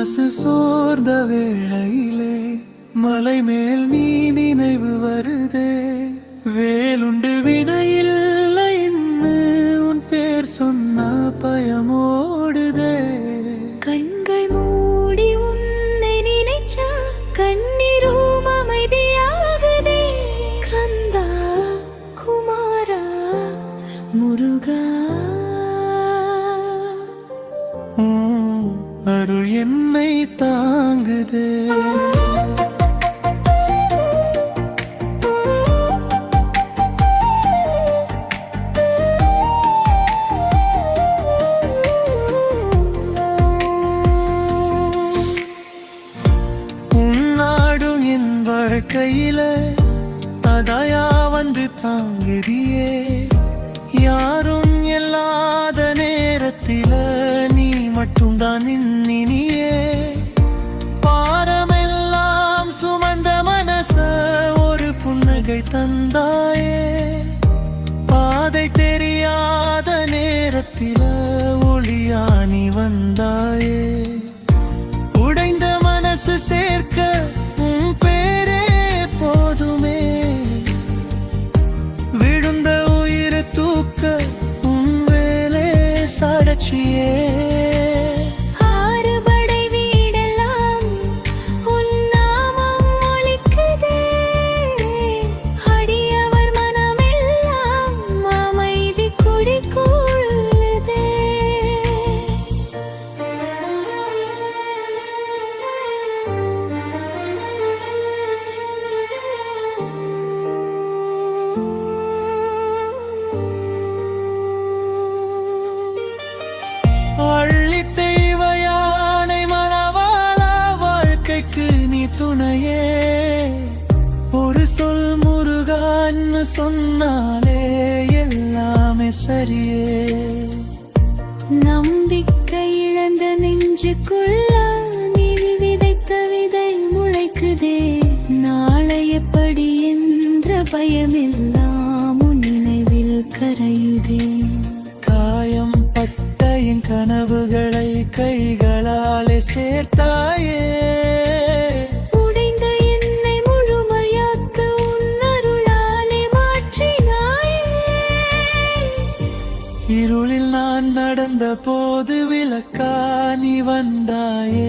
மனசு சோர்ந்த வேளையிலே மலை மேல் நீ நினைவு வருதே. வே வாழ்க்கையில அதாயா வந்து தாங்குதியே. யாரும் இல்லாத நேரத்தில நீ மட்டும்தான் நின்னினியே. பாரமெல்லாம் சுமந்த மனச ஒரு புன்னகை தந்தாயே. பாதை தெரியாத நேரத்தில வாழ்க்கைக்கு நீ துணையே. ஒரு சொல் முருகான்னு சொன்னாலே எல்லாமே சரியே. நம்பிக்கை இழந்த நெஞ்சுக்குள்ள நீ விதைத்த விதை முளைக்குதே. நாளை எப்படி என்ற பயமெல்லாம் நினைவில் கரையுதே. காயம் பட்ட என் கனவுகளை கைகளாலே சேர்த்தாயே. போது விளக்கா நீ வந்தாயே.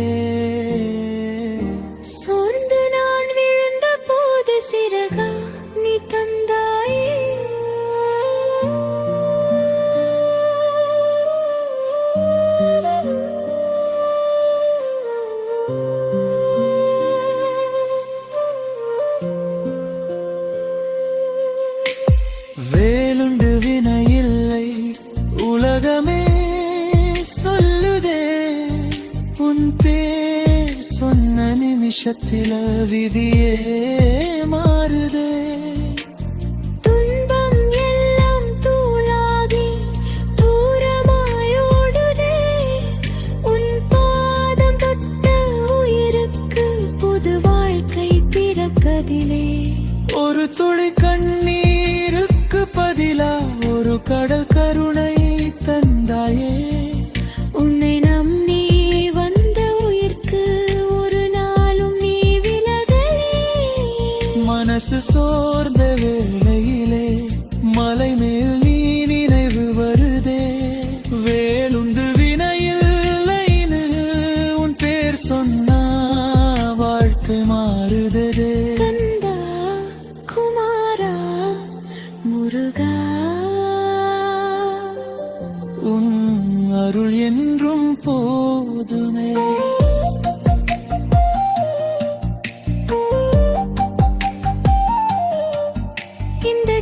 புது வாழ்க்கை பிறக்கதிலே. ஒரு துளி கண்ணீருக்கு பதிலா ஒரு கடல் கருணை மனசு சோர்ந்த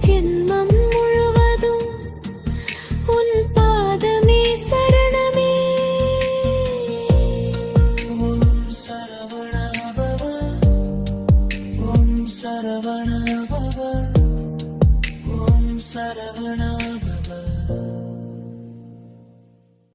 ஜென்மம் முழுவதும் உன் பாதமே சரணமே. ஓம் சரவண பவ ஓம் சரவண